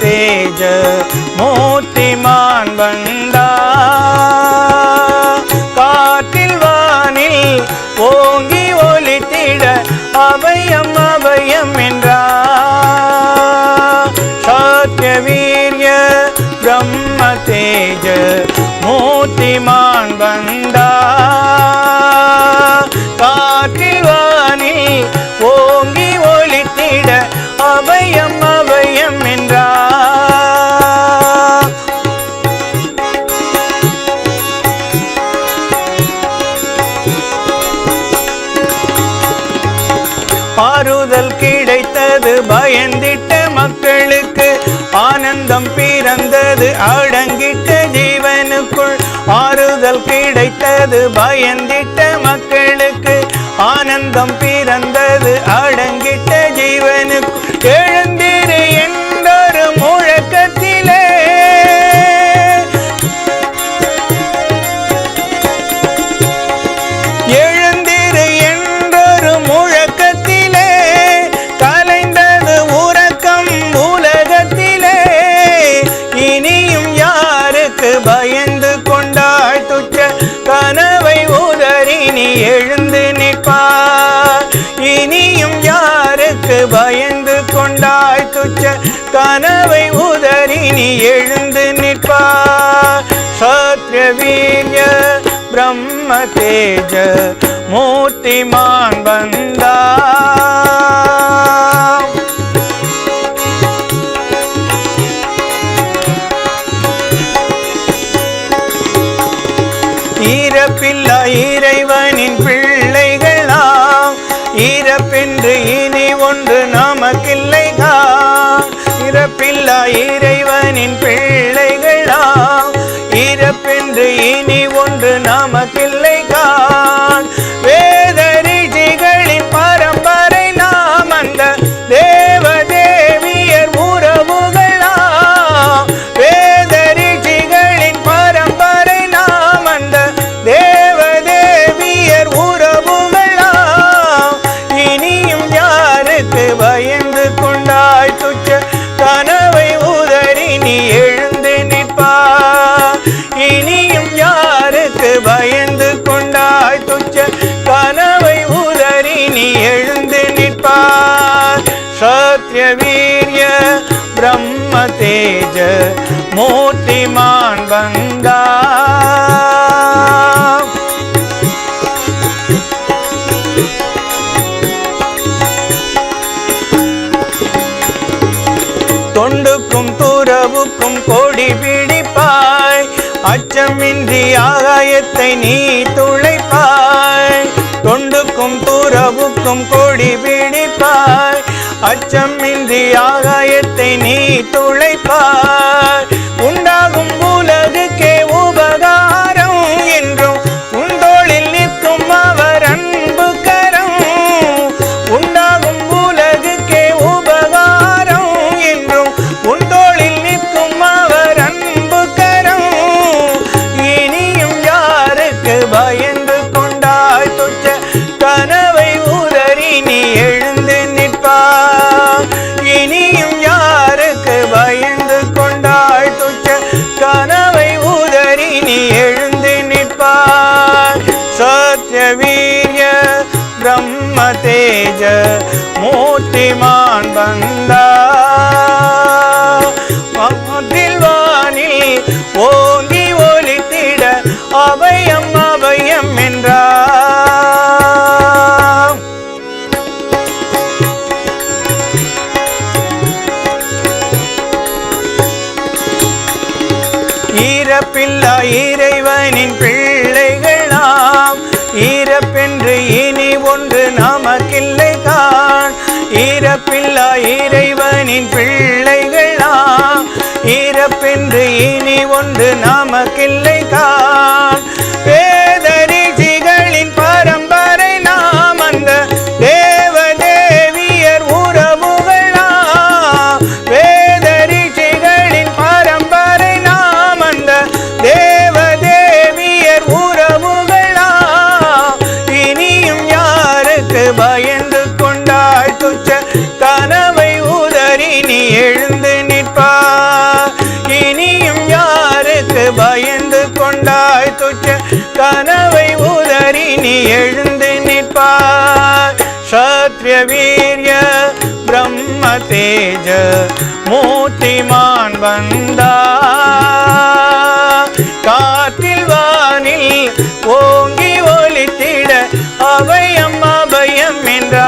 தேஜ மூர்த்திமான் வந்தா. காற்றில் வானில் ஓங்கி ஒலித்திட அபயம் அபயம் என்றா. சாத்திய வீரிய பிரம்ம தேஜ மூர்த்திமான் வந்தா. கிடைத்தது அடங்கிட்ட ஜீவனுக்குள் ஆறுதல் கிடைத்தது பயந்திட்ட மக்களுக்கு ஆனந்தம் பிறந்தது அடங்கிட்ட ஜீவனுக்கு தேஜ மூர்த்திமான் வந்தா. இறப்பில்லா இறைவன் तेज मूर्तिमान गंगा தொண்டுக்கும் துறவுக்கும் கோடி பிடிப்பாய். அச்சமின்றி ஆகாயத்தை நீ துளைப்பாய். தொண்டுக்கும் துறவுக்கும் கோடி பிடிப்பாய். அச்சமின்றி ஆகாய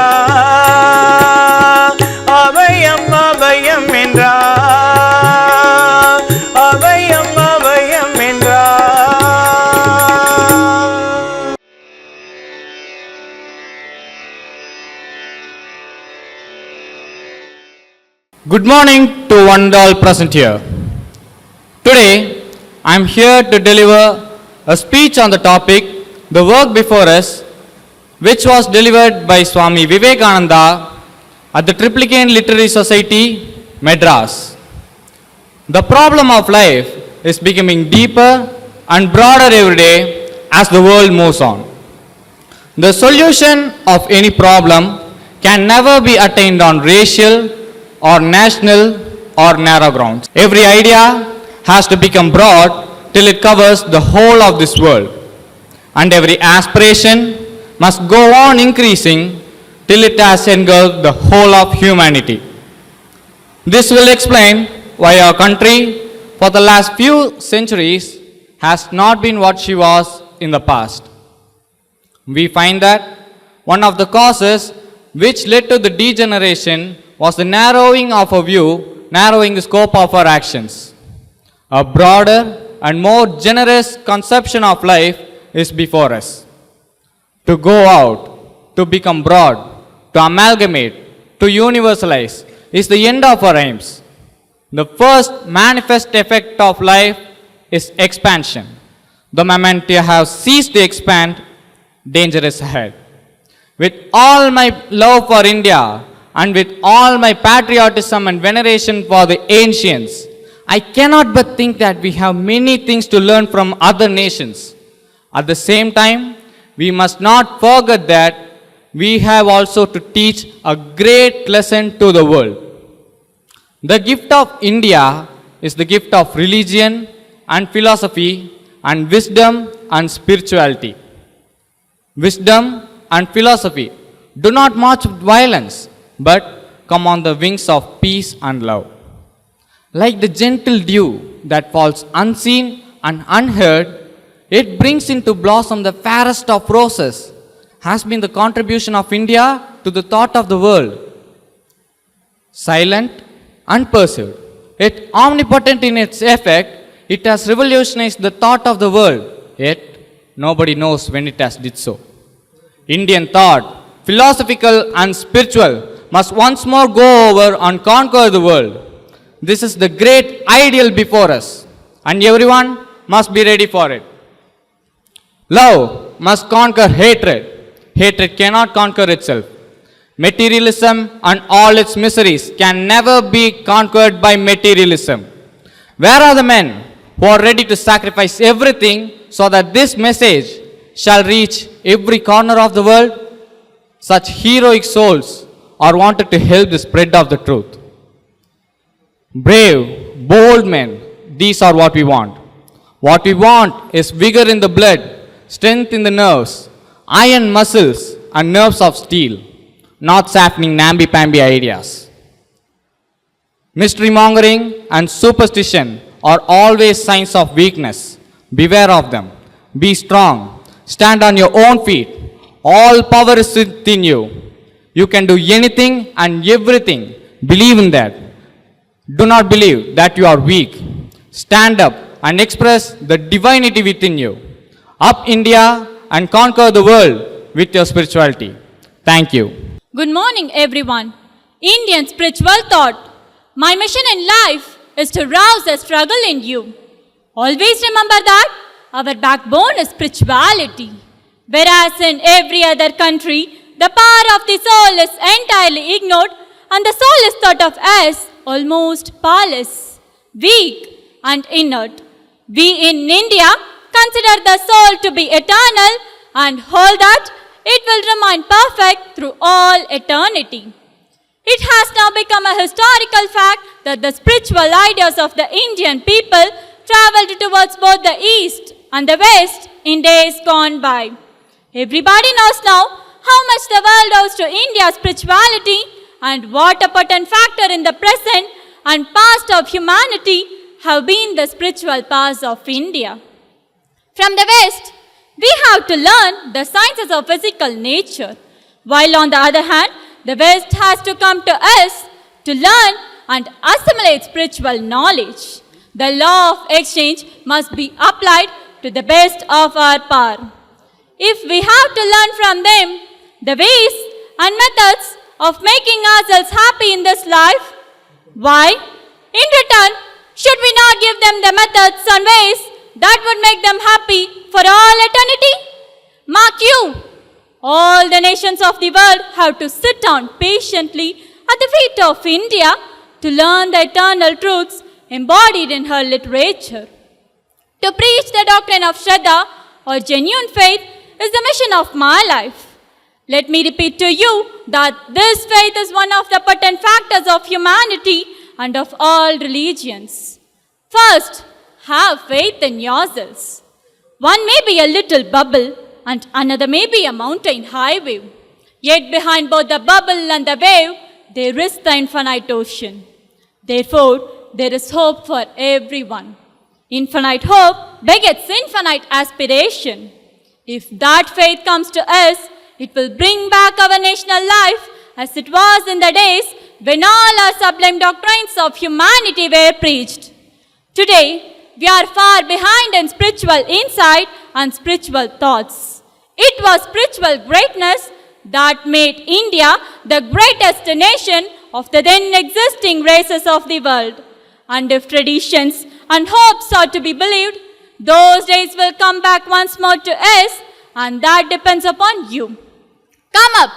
அபயம் என்றா அபயம் அபயம் என்றா அபயம் அபயம் என்றா Good morning to one and all present here. Today, I am here to deliver a speech on the topic, the work before us, which was delivered by Swami Vivekananda at the Triplicane Literary Society, Madras. The problem of life is becoming deeper and broader every day as the world moves on. The solution of any problem can never be attained on racial or national or narrow grounds. Every idea has to become broad till it covers the whole of this world. And every aspiration must go on increasing till it has engulfed the whole of humanity. This will explain why our country, for the last few centuries, has not been what she was in the past. We find that one of the causes which led to the degeneration was the narrowing of a view, narrowing the scope of our actions. A broader and more generous conception of life is before us. To go out, to become broad, to amalgamate, to universalize is the end of our aims. The first manifest effect of life is expansion. The moment you have ceased to expand, danger is ahead. With all my love for India and with all my patriotism and veneration for the ancients, I cannot but think that we have many things to learn from other nations. At the same time, we must not forget that we have also to teach a great lesson to the world. The gift of India is the gift of religion and philosophy and wisdom and spirituality. Wisdom and philosophy do not march with violence, but come on the wings of peace and love. Like the gentle dew that falls unseen and unheard, it brings into blossom the fairest of roses, has been the contribution of India to the thought of the world. Silent, unperceived, yet omnipotent in its effect, it has revolutionized the thought of the world, yet nobody knows when it has did so. Indian thought, philosophical and spiritual, must once more go over and conquer the world. This is the great ideal before us, and everyone must be ready for it. Love must conquer hatred. Hatred cannot conquer itself. Materialism and all its miseries can never be conquered by materialism. Where are the men who are ready to sacrifice everything so that this message shall reach every corner of the world? Such heroic souls are wanted to help the spread of the truth. Brave, bold men, these are what we want. What we want is vigor in the blood, strength in the nerves, iron muscles, and nerves of steel, not softening namby-pamby ideas. Mystery mongering and superstition are always signs of weakness. Beware of them. Be strong. Stand on your own feet. All power is within you. You can do anything and everything. Believe in that. Do not believe that you are weak. Stand up and express the divinity within you. Up India and conquer the world with your spirituality. Thank you. Good morning, everyone. Indian spiritual thought. My mission in life is to rouse the struggle in you. Always remember that our backbone is spirituality. Whereas in every other country, the power of the soul is entirely ignored and the soul is thought of as almost powerless, weak, and inert. We in India consider the soul to be eternal and hold that it will remain perfect through all eternity. It has now become a historical fact that the spiritual ideas of the Indian people traveled towards both the East and the West in days gone by. Everybody knows now how much the world owes to India's spirituality and what a potent factor in the present and past of humanity have been the spiritual powers of India. From the West, we have to learn the sciences of physical nature, while on the other hand, the West has to come to us to learn and assimilate spiritual knowledge. The law of exchange must be applied to the best of our power. If we have to learn from them the ways and methods of making ourselves happy in this life, why, in return, should we not give them the methods and ways that would make them happy for all eternity? Mark you, all the nations of the world have to sit down patiently at the feet of India to learn the eternal truths embodied in her literature. To preach the doctrine of Shraddha or genuine faith is the mission of my life. Let me repeat to you that this faith is one of the potent factors of humanity and of all religions. First, have faith in yourselves. One may be a little bubble and another may be a mountain high wave. Yet behind both the bubble and the wave, there is the infinite ocean. Therefore, there is hope for everyone. Infinite hope begets infinite aspiration. If that faith comes to us, it will bring back our national life as it was in the days when all our sublime doctrines of humanity were preached. Today, we are far behind in spiritual insight and spiritual thoughts. It was spiritual greatness that made India the greatest nation of the then existing races of the world. And if traditions and hopes are to be believed, those days will come back once more to us, and that depends upon you. Come up.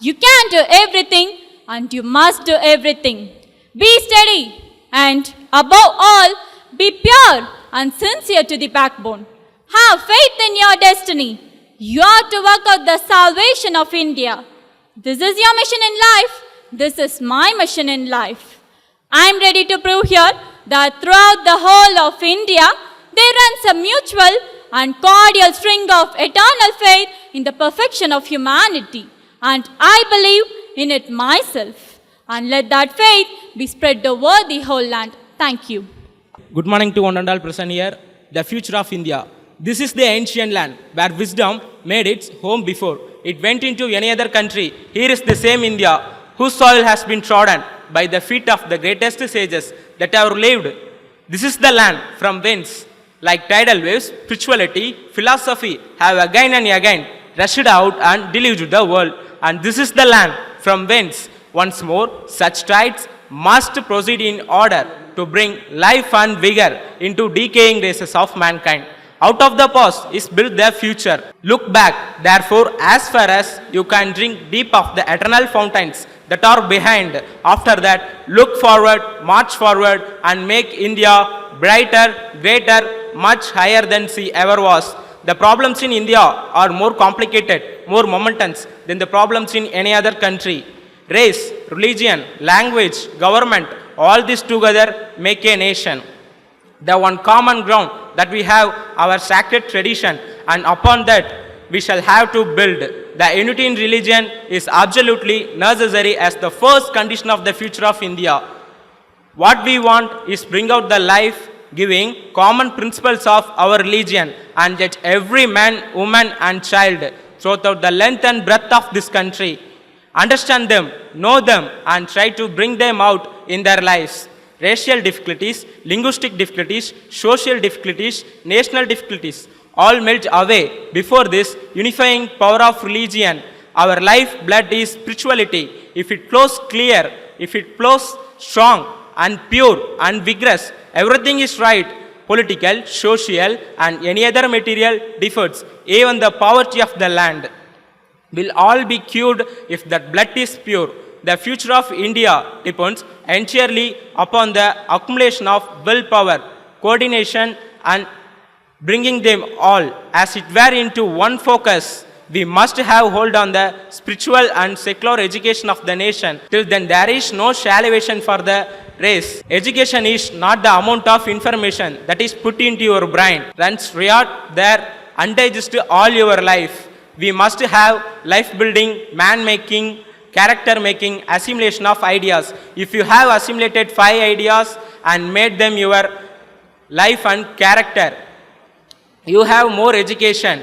You can do everything, and you must do everything. Be steady, and above all, be pure and sincere to the backbone. Have faith in your destiny. You are to work out the salvation of India. This is your mission in life. This is my mission in life. I am ready to prove here that throughout the whole of India, there runs a mutual and cordial string of eternal faith in the perfection of humanity. And I believe in it myself. And let that faith be spread over the whole land. Thank you. Good morning to one and all present here. The future of India. This is the ancient land where wisdom made its home before. It went into any other country. Here is the same India whose soil has been trodden by the feet of the greatest sages that ever lived. This is the land from whence, like tidal waves, spirituality, philosophy have again and again rushed out and deluged the world. And this is the land from whence, once more, such tides must proceed in order to bring life and vigor into decaying races of mankind. Out of the past is built the future. Look back, therefore, as far as you can drink deep of the eternal fountains that are behind. After that, look forward, march forward, and make India brighter, greater, much higher than she ever was. The problems in India are more complicated, more momentous than the problems in any other country. Race, religion, language, government, all this together make a nation. The one common ground that we have our sacred tradition, and upon that we shall have to build. The unity in religion is absolutely necessary as the first condition of the future of India. What we want is bring out the life giving common principles of our religion and that every man, woman and child throughout the length and breadth of this country understand them, know them and try to bring them out in their lives. Racial difficulties, linguistic difficulties, social difficulties, national difficulties all melt away before this unifying power of religion. Our life blood is spirituality. If it flows clear, if it flows strong and pure and vigorous, everything is right. Political, social, and any other material defects, even the poverty of the land will all be cured if that blood is pure. The future of India depends entirely upon the accumulation of willpower, coordination, and bringing them all as it were into one focus. We must have hold on the spiritual and secular education of the nation. Till then, there is no salvation for the race. Education is not the amount of information that is put into your brain. Runs riot there undigest all your life. We must have life building, man making, character making, assimilation of ideas. If you have assimilated five ideas and made them your life and character, you have more education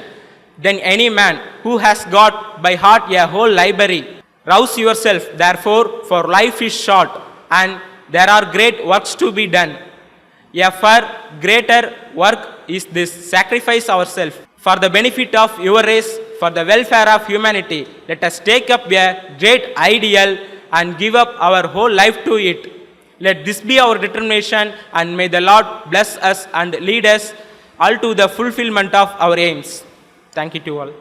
than any man who has got by heart a whole library. Rouse yourself, therefore, for life is short and there are great works to be done. A far greater work is this sacrifice ourselves for the benefit of your race, for the welfare of humanity. Let us take up a great ideal and give up our whole life to it. Let this be our determination, and may the Lord bless us and lead us all to the fulfillment of our aims. Thank you to all.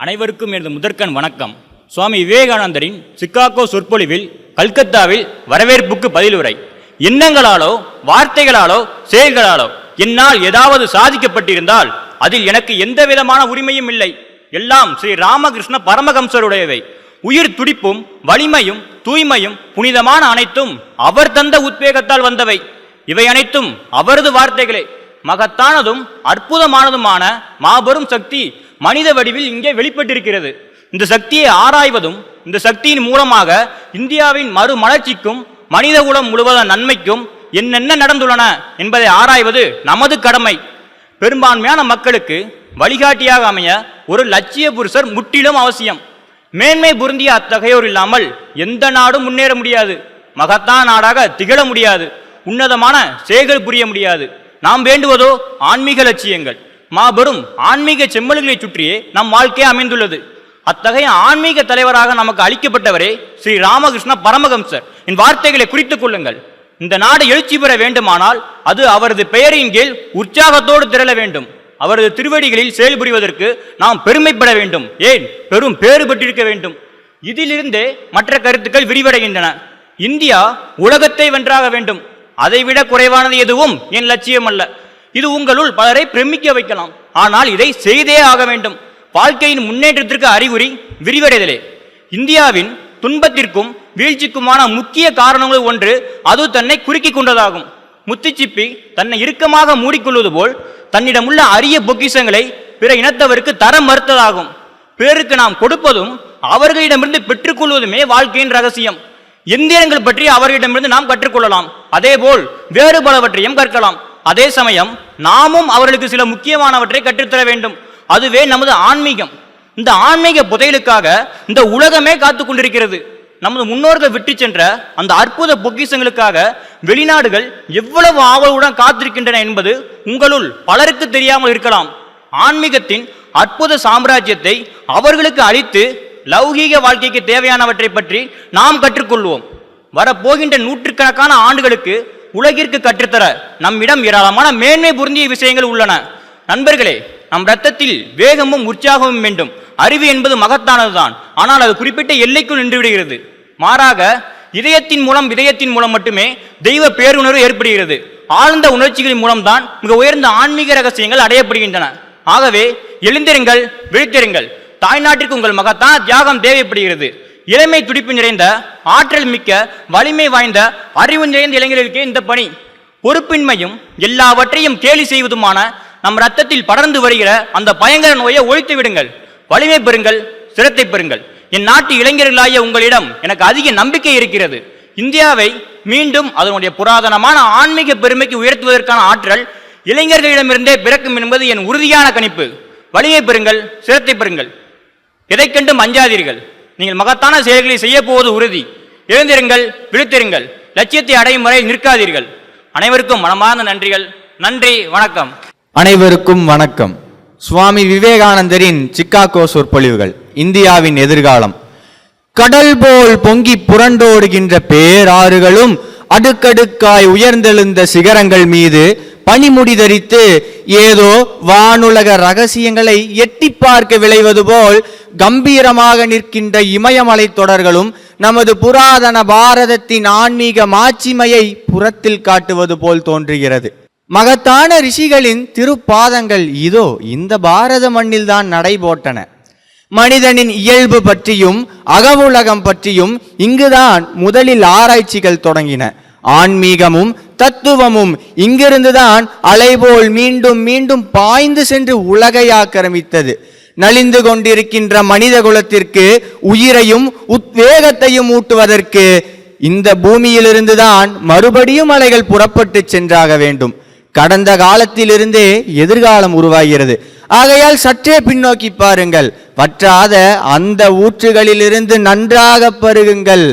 அனைவருக்கும் எனது முதற்கண் வணக்கம் சுவாமி விவேகானந்தரின் Chicago சொற்பொழிவில் கல்கத்தாவில் வரவேற்புக்கு பதிலுரை எண்ணங்களாலோ வார்த்தைகளாலோ செயல்களாலோ என்னால் ஏதாவது சாதிக்கப்பட்டிருந்தால் அதில் எனக்கு எந்த விதமான உரிமையும் இல்லை எல்லாம் ஸ்ரீ ராமகிருஷ்ண பரமஹம்சருடையவை. உயிர் துடிப்பும் வலிமையும் தூய்மையும் புனிதமான அனைத்தும் அவர் தந்த உத்வேகத்தால் வந்தவை. இவை அனைத்தும் அவரது வார்த்தைகளே. மகத்தானதும் அற்புதமானதுமான மாபெரும் சக்தி மனித வடிவில் இங்கே வெளிப்பட்டிருக்கிறது. இந்த சக்தியை ஆராய்வதும் இந்த சக்தியின் மூலமாக இந்தியாவின் மறுமலர்ச்சிக்கும் மனிதகுலம் முழுவதும் நன்மைக்கும் என்னென்ன நடந்துள்ளன என்பதை ஆராய்வது நமது கடமை. பெரும்பான்மையான மக்களுக்கு வழிகாட்டியாக அமைய ஒரு லட்சிய புருஷர் முற்றிலும் அவசியம். மேன்மை பொருந்திய அத்தகையோர் இல்லாமல் எந்த நாடும் முன்னேற முடியாது. மகத்தான நாடாக திகழ முடியாது. உன்னதமான செயல்கள் புரிய முடியாது. நாம் வேண்டுவதோ ஆன்மீக லட்சியங்கள். மாபெரும் ஆன்மீக செம்மல்களை சுற்றியே நம் வாழ்க்கை அமைந்துள்ளது. அத்தகைய ஆன்மீக தலைவராக நமக்கு அளிக்கப்பட்டவரே ஸ்ரீ ராமகிருஷ்ண பரமஹம்சர். என் வார்த்தைகளை குறித்துக் கொள்ளுங்கள். இந்த நாடு எழுச்சி பெற வேண்டுமானால் அது அவரது பெயரின் கீழ் உற்சாகத்தோடு திரள வேண்டும். அவரது திருவடிகளில் செயல்புரிவதற்கு நாம் பெருமைப்பட வேண்டும். ஏன்? பெரும் பேறு பெற்றிருக்க வேண்டும். இதிலிருந்தே மற்ற கருத்துக்கள் விரிவடைகின்றன. இந்தியா உலகத்தை வென்றாக வேண்டும். அதைவிட குறைவானது எதுவும் என் லட்சியம் அல்ல இது உங்களுள் பலரை பிரமிக்க வைக்கலாம். ஆனால் இதை செய்தே ஆக வேண்டும். வாழ்க்கையின் முன்னேற்றத்திற்கு அறிகுறி விரிவடைதலே. இந்தியாவின் துன்பத்திற்கும் வீழ்ச்சிக்குமான முக்கிய காரணங்கள் ஒன்று அது தன்னை குறுக்கிக் கொண்டதாகும். முத்துச்சிப்பி தன்னை இறுக்கமாக மூடிக்கொள்வது போல் தன்னிடமுள்ள அரிய பொக்கிஷங்களை பிற இனத்தவருக்கு தர மறுத்ததாகும். பிறருக்கு நாம் கொடுப்பதும் அவர்களிடமிருந்து பெற்றுக்கொள்வதுமே வாழ்க்கையின் ரகசியம். எந்திரங்கள் பற்றி அவர்களிடமிருந்து நாம் கற்றுக்கொள்ளலாம். அதேபோல் வேறு பலவற்றையும் கற்கலாம். அதே சமயம் நாமும் அவர்களுக்கு சில முக்கியமானவற்றை கற்றுத்தர வேண்டும். அதுவே நமது ஆன்மீகம். இந்த ஆன்மீக புதையலுக்காக இந்த உலகமே காத்து கொண்டிருக்கிறது நமது முன்னோர்கள் விட்டு சென்ற அந்த அற்புத பொக்கிஷங்களுக்காக வெளிநாடுகள் எவ்வளவு ஆவலுடன் காத்திருக்கின்றன என்பது உங்களுள் பலருக்கு தெரியாமல் இருக்கலாம். ஆன்மீகத்தின் அற்புத சாம்ராஜ்யத்தை அவர்களுக்கு அளித்து லௌகீக வாழ்க்கைக்கு தேவையானவற்றை பற்றி நாம் கற்றுக்கொள்வோம். வரப்போகின்ற நூற்றுக்கணக்கான ஆண்டுகளுக்கு உலகிற்கு கற்றுத்தர நம்மிடம் ஏராளமான மேன்மை பொருந்திய விஷயங்கள் உள்ளன. நண்பர்களே நம் ரத்தத்தில் வேகமும் உற்சாகமும் வேண்டும். அறிவு என்பது மகத்தானதுதான். ஆனால் அது குறிப்பிட்ட எல்லைக்குள் நின்றுவிடுகிறது மாறாக இதயத்தின் மூலம் இதயத்தின் மூலம் மட்டுமே தெய்வ பேருணர்வு ஏற்படுகிறது. ஆழ்ந்த உணர்ச்சிகளின் மூலம்தான் மிக உயர்ந்த ஆன்மீக ரகசியங்கள் அடையப்படுகின்றன. ஆகவே எழுந்திருங்கள் விழித்திருங்கள் தாய்நாட்டிற்கு உங்கள் மகத்தான் தியாகம் தேவைப்படுகிறது. இளமை துடிப்பு நிறைந்த ஆற்றல் மிக்க வலிமை வாய்ந்த அறிவு நிறைந்த இளைஞர்களுக்கே இந்த பணி. பொறுப்பின்மையும் எல்லாவற்றையும் கேலி செய்வதுமான நம் ரத்தத்தில் படர்ந்து வருகிற அந்த பயங்கர நோயை ஒழித்து விடுங்கள் வலிமை பெறுங்கள் சிரத்தை பெறுங்கள். என் நாட்டு இளைஞர்களாகிய உங்களிடம் எனக்கு அதிக நம்பிக்கை இருக்கிறது. இந்தியாவை மீண்டும் அதனுடைய புராதனமான ஆன்மீக பெருமைக்கு உயர்த்துவதற்கான ஆற்றல் இளைஞர்களிடமிருந்தே பிறக்கும் என்பது என் உறுதியான கணிப்பு. வலிமை பெறுங்கள் சிரத்தை பெறுங்கள். எதை கண்டும் அஞ்சாதீர்கள். நீங்கள் மகத்தான செயல்களை செய்ய போவது உறுதி. எழுந்திருங்கள் விழித்திருங்கள். லட்சியத்தை அடையும் வரை நிற்காதீர்கள். அனைவருக்கும் மனமார்ந்த நன்றிகள். நன்றி வணக்கம். அனைவருக்கும் வணக்கம். சுவாமி விவேகானந்தரின் சிக்காகோ சொற்பொழிவுகள் இந்தியாவின் எதிர்காலம். கடல் போல் பொங்கி புரண்டோடுகின்ற பேராறுகளும் அடுக்கடுக்காய் உயர்ந்தெழுந்த சிகரங்கள் மீது பனிமுடி தரித்து ஏதோ வானுலக ரகசியங்களை எட்டி பார்க்க விளைவது போல் கம்பீரமாக நிற்கின்ற இமயமலை தொடர்களும் நமது புராதன பாரதத்தின் ஆன்மீக மாட்சிமையை புறத்தில் காட்டுவது போல் தோன்றுகிறது. மகத்தான ரிஷிகளின் திருப்பாதங்கள் இதோ இந்த பாரத மண்ணில்தான் நடைபோட்டன மனிதனின் இயல்பு பற்றியும் அகவுலகம் பற்றியும் இங்குதான் முதலில் ஆராய்ச்சிகள் தொடங்கின. ஆன்மீகமும் தத்துவமும் இங்கிருந்துதான் அலைபோல் மீண்டும் மீண்டும் பாய்ந்து சென்று உலகை ஆக்கிரமித்தது நலிந்து கொண்டிருக்கின்ற மனித குலத்திற்கு உயிரையும் உத்வேகத்தையும் ஊட்டுவதற்கு இந்த பூமியிலிருந்துதான் மறுபடியும் அலைகள் புறப்பட்டு சென்றாக வேண்டும். கடந்த காலத்திலிருந்தே எதிர்காலம் உருவாகிறது. ஆகையால் சற்றே பின்னோக்கி பாருங்கள். வற்றாத அந்த ஊற்றுகளிலிருந்து நன்றாக பருகுங்கள்.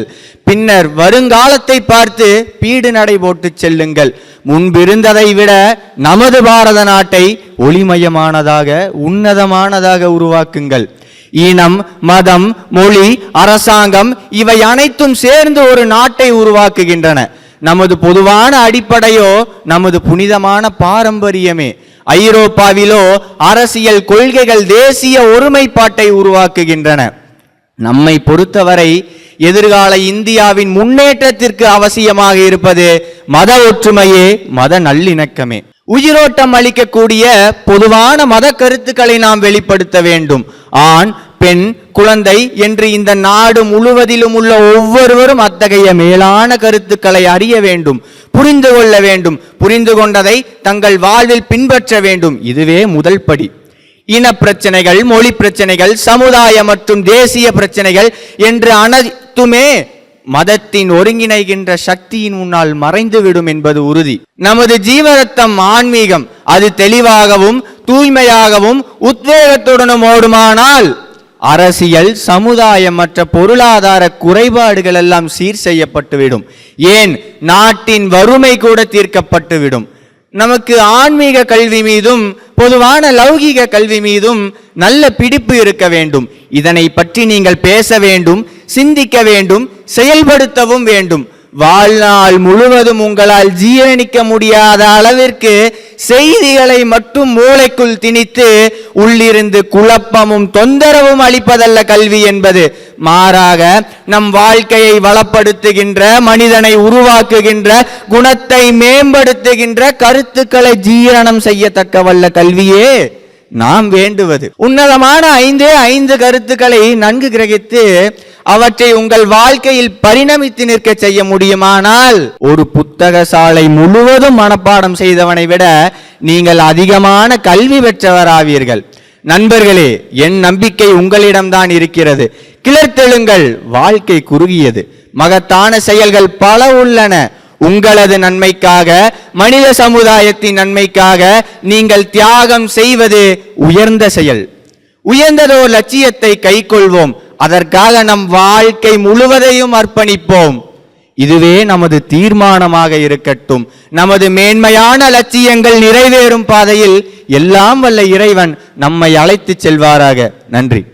பின்னர் வருங்காலத்தை பார்த்து பீடு நடை போட்டு செல்லுங்கள். முன்பிருந்ததை விட நமது பாரத நாட்டை ஒளிமயமானதாக உன்னதமானதாக உருவாக்குங்கள். இனம் மதம் மொழி அரசாங்கம் இவை அனைத்தும் சேர்ந்து ஒரு நாட்டை உருவாக்குகின்றன. நமது பொதுவான அடிப்படையோ நமது புனிதமான பாரம்பரியமே. ஐரோப்பாவிலோ அரசியல் கொள்கைகள் தேசிய ஒருமைப்பாட்டை உருவாக்குகின்றன. நம்மை பொறுத்தவரை எதிர்கால இந்தியாவின் முன்னேற்றத்திற்கு அவசியமாக இருப்பது மத ஒற்றுமையே மத நல்லிணக்கமே. உயிரோட்டம் அளிக்கக்கூடிய பொதுவான மத கருத்துக்களை நாம் வெளிப்படுத்த வேண்டும். ஆண் பெண் குழந்தை என்று இந்த நாடு முழுவதிலும் உள்ள ஒவ்வொருவரும் அத்தகைய மேலான கருத்துக்களை அறிய வேண்டும் புரிந்து கொள்ள வேண்டும். புரிந்து கொண்டதை தங்கள் வாழ்வில் பின்பற்ற வேண்டும். இதுவே முதல் படி. இன பிரச்சனைகள் மொழி பிரச்சனைகள் சமுதாய மற்றும் தேசிய பிரச்சனைகள் என்று அனைத்துமே மதத்தின் ஒருங்கிணைகின்ற சக்தியின் முன்னால் மறைந்துவிடும் என்பது உறுதி. நமது ஜீவரத்தம் ஆன்மீகம். அது தெளிவாகவும் தூய்மையாகவும் உத்வேகத்துடனும் ஓடுமானால் அரசியல் சமுதாயம் மற்ற பொருளாதார குறைபாடுகள் எல்லாம் சீர் செய்யப்பட்டுவிடும். ஏன்? நாட்டின் வறுமை கூட தீர்க்கப்பட்டுவிடும். நமக்கு ஆன்மீக கல்வி மீதும் பொதுவான லௌகீக கல்வி மீதும் நல்ல பிடிப்பு இருக்க வேண்டும். இதனை பற்றி நீங்கள் பேச வேண்டும் சிந்திக்க வேண்டும் செயல்படுத்தவும் வேண்டும். வாழ்நாள் முழுவதும் உங்களால் ஜீரணிக்க முடியாத அளவிற்கு செய்திகளை மட்டும் மூளைக்குள் திணித்து உள்ளிருந்து குழப்பமும் தொந்தரவும் அளிப்பதல்ல கல்வி என்பது. மாறாக நம் வாழ்க்கையை வளப்படுத்துகின்ற மனிதனை உருவாக்குகின்ற குணத்தை மேம்படுத்துகின்ற கருத்துக்களை ஜீரணம் செய்யத்தக்க வல்ல கல்வியே நாம் வேண்டுவது. உன்னதமான ஐந்தே ஐந்து கருத்துக்களை நன்கு கிரகித்து அவற்றை உங்கள் வாழ்க்கையில் பரிணமித்து நிற்க செய்ய முடியுமானால் ஒரு புத்தக சாலை முழுவதும் மனப்பாடம் செய்தவனை விட நீங்கள் அதிகமான கல்வி பெற்றவராவீர்கள். நண்பர்களே என் நம்பிக்கை உங்களிடம்தான் இருக்கிறது. கிளர்த்தெழுங்கள் வாழ்க்கை குறுகியது. மகத்தான செயல்கள் பல உள்ளன. உங்களது நன்மைக்காக மனித சமுதாயத்தின் நன்மைக்காக நீங்கள் தியாகம் செய்வது உயர்ந்த செயல். உயர்ந்ததோர் லட்சியத்தை கைக்கொள்வோம். அதற்காக நம் வாழ்க்கை முழுவதையும் அர்ப்பணிப்போம். இதுவே நமது தீர்மானமாக இருக்கட்டும். நமது மேன்மையான லட்சியங்கள் நிறைவேறும் பாதையில் எல்லாம் வல்ல இறைவன் நம்மை அழைத்துச் செல்வாராக. நன்றி.